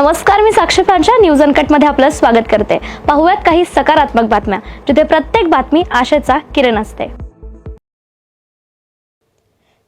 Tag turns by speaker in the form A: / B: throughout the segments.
A: नमस्कार मी साक्षी प्रांच्या न्यूज अनकटमध्ये आपलं स्वागत करते. पाहूयात काही सकारात्मक बातम्या जिथे प्रत्येक बातमी आशेचा किरण असते.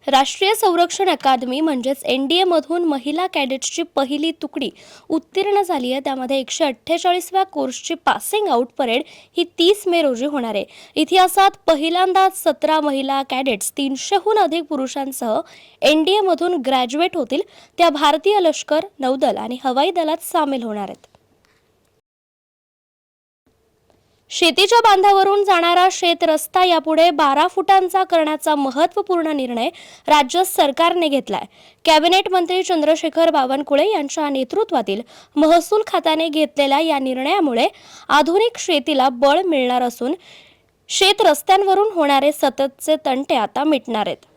A: राष्ट्रीय संरक्षण अकादमी म्हणजेच एन डी एमधून महिला कॅडेट्सची पहिली तुकडी उत्तीर्ण झाली आहे. त्यामध्ये एकशे अठ्ठेचाळीसव्या कोर्सची पासिंग आउट परेड ही तीस मे रोजी होणार आहे. इतिहासात पहिल्यांदाच सतरा महिला कॅडेट्स तीनशेहून अधिक पुरुषांसह एन डी एमधून ग्रॅज्युएट होतील. त्या भारतीय लष्कर नौदल आणि हवाई दलात सामील होणार आहेत. शेतीच्या बांधावरून जाणारा शेत रस्ता यापुढे बारा फुटांचा करण्याचा महत्त्वपूर्ण निर्णय राज्य सरकारने घेतलाय. कॅबिनेट मंत्री चंद्रशेखर बावनकुळे यांच्या नेतृत्वातील महसूल खात्याने घेतलेल्या या निर्णयामुळे आधुनिक शेतीला बळ मिळणार असून शेत रस्त्यांवरून होणारे सततचे तंटे आता मिटणार आहेत.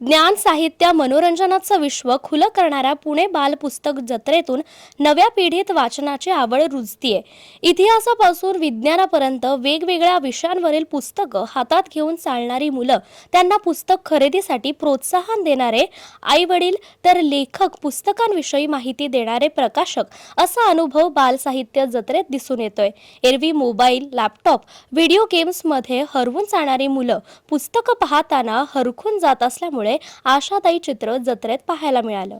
A: ज्ञान साहित्य मनोरंजनाचं विश्व खुलं करणाऱ्या पुणे बाल पुस्तक जत्रेतून नव्या पिढीत वाचनाची आवड रुजतीये. इतिहासापासून विज्ञानापर्यंत वेगवेगळ्या विषयांवरील पुस्तकं हातात घेऊन चालणारी मुलं त्यांना पुस्तक खरेदीसाठी प्रोत्साहन देणारे आई वडील तर लेखक पुस्तकांविषयी माहिती देणारे प्रकाशक असा अनुभव बालसाहित्य जत्रेत दिसून येतोय. एरवी मोबाईल लॅपटॉप व्हिडिओ गेम्समध्ये हरवून जाणारी मुलं पुस्तकं पाहताना हरखून जात असल्यामुळे आशाताई चित्र जत्रेत पाहायला मिळालं.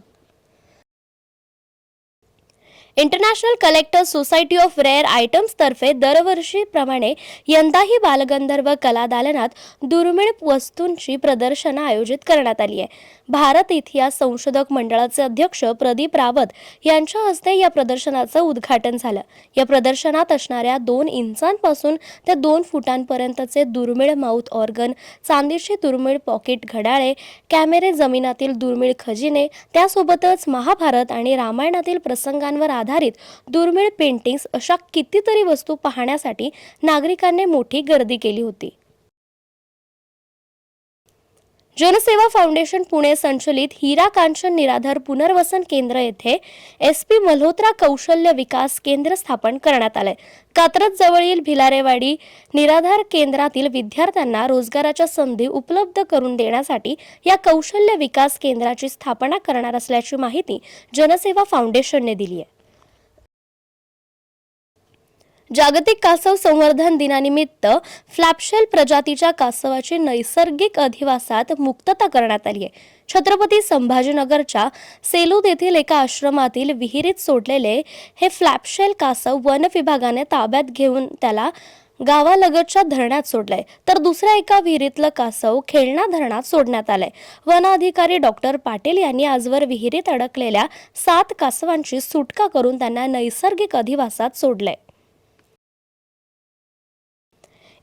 A: International collector society of rare आयटम्सतर्फे दरवर्षीप्रमाणे यंदाही बालगंधर्व कलादालनात दुर्मिळ वस्तूंची प्रदर्शनं आयोजित करण्यात आली आहे. भारत इतिहास संशोधक मंडळाचे अध्यक्ष प्रदीप रावत यांच्या हस्ते या प्रदर्शनाचं उद्घाटन झालं. या प्रदर्शनात असणाऱ्या दोन इंचांपासून ते दोन फुटांपर्यंतचे दुर्मिळ माउथ ऑर्गन चांदीचे दुर्मिळ पॉकेट घड्याळे कॅमेरे जमिनातील दुर्मिळ खजिने त्यासोबतच महाभारत आणि रामायणातील प्रसंगांवर आधारित दुर्मिळ पेंटिंग्स अशा कितीतरी वस्तू पाहण्यासाठी नागरिकांनी मोठी गर्दी केली होती. जनसेवा फाउंडेशन पुणे संचलित हिरा कांचन निराधार पुनर्वसन केंद्र येथे एस पी मल्होत्रा कौशल्य विकास केंद्र स्थापन करण्यात आलंय. कात्रज जवळील भिलारेवाडी निराधार केंद्रातील विद्यार्थ्यांना रोजगाराच्या संधी उपलब्ध करून देण्यासाठी या कौशल्य विकास केंद्राची स्थापना करणार असल्याची माहिती जनसेवा फाउंडेशनने दिली आहे. जागतिक कासव संवर्धन दिनानिमित्त फ्लॅपशेल प्रजातीच्या कासवाची नैसर्गिक अधिवासात मुक्तता करण्यात आली आहे. छत्रपती संभाजीनगरच्या सेलूद येथील एका आश्रमातील विहिरीत सोडलेले हे फ्लॅपशेल कासव वन विभागाने ताब्यात घेऊन त्याला गावालगतच्या धरणात सोडलंय. तर दुसऱ्या एका विहिरीतलं कासव खेळणा धरणात सोडण्यात आलंय. वन अधिकारी डॉक्टर पाटील यांनी आजवर विहिरीत अडकलेल्या सात कासवांची सुटका करून त्यांना नैसर्गिक अधिवासात सोडलंय.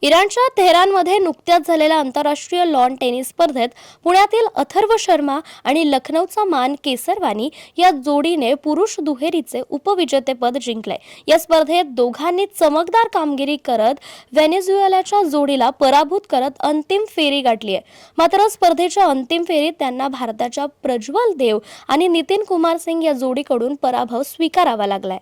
A: इराणच्या तेहरानमध्ये नुकत्याच झालेल्या आंतरराष्ट्रीय लॉन टेनिस स्पर्धेत पुण्यातील अथर्व शर्मा आणि लखनौचा मान केसरवानी या जोडीने पुरुष दुहेरीचे उपविजेतेपद जिंकले. या स्पर्धेत दोघांनी चमकदार कामगिरी करत व्हेनेझुएलाच्या जोडीला पराभूत करत अंतिम फेरी गाठली आहे. मात्र स्पर्धेच्या अंतिम फेरीत त्यांना भारताच्या प्रज्वल देव आणि नितीन कुमार सिंग या जोडीकडून पराभव स्वीकारावा लागलाय.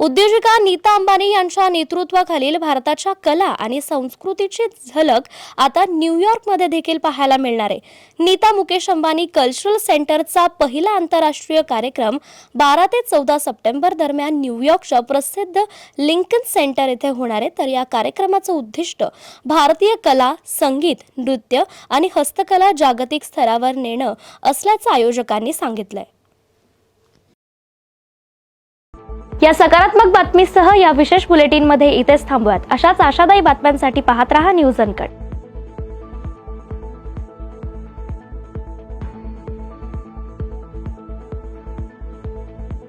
A: उद्योजिका नीता अंबानी यांच्या नेतृत्वाखालील भारताच्या कला आणि संस्कृतीची झलक आता न्यूयॉर्कमध्ये देखील पाहायला मिळणार आहे. नीता मुकेश अंबानी कल्चरल सेंटरचा पहिला आंतरराष्ट्रीय कार्यक्रम बारा ते चौदा सप्टेंबर दरम्यान न्यूयॉर्कच्या प्रसिद्ध लिंकन सेंटर येथे होणार आहे. तर या कार्यक्रमाचं उद्दिष्ट भारतीय कला संगीत नृत्य आणि हस्तकला जागतिक स्तरावर नेणं असल्याचं आयोजकांनी सांगितलंय. या सकारात्मक बातमीसह या विशेष बुलेटिनमध्ये इथेच थांबूयात. अशाच आशादायी बातम्यांसाठी पाहत रहा न्यूज अनकट.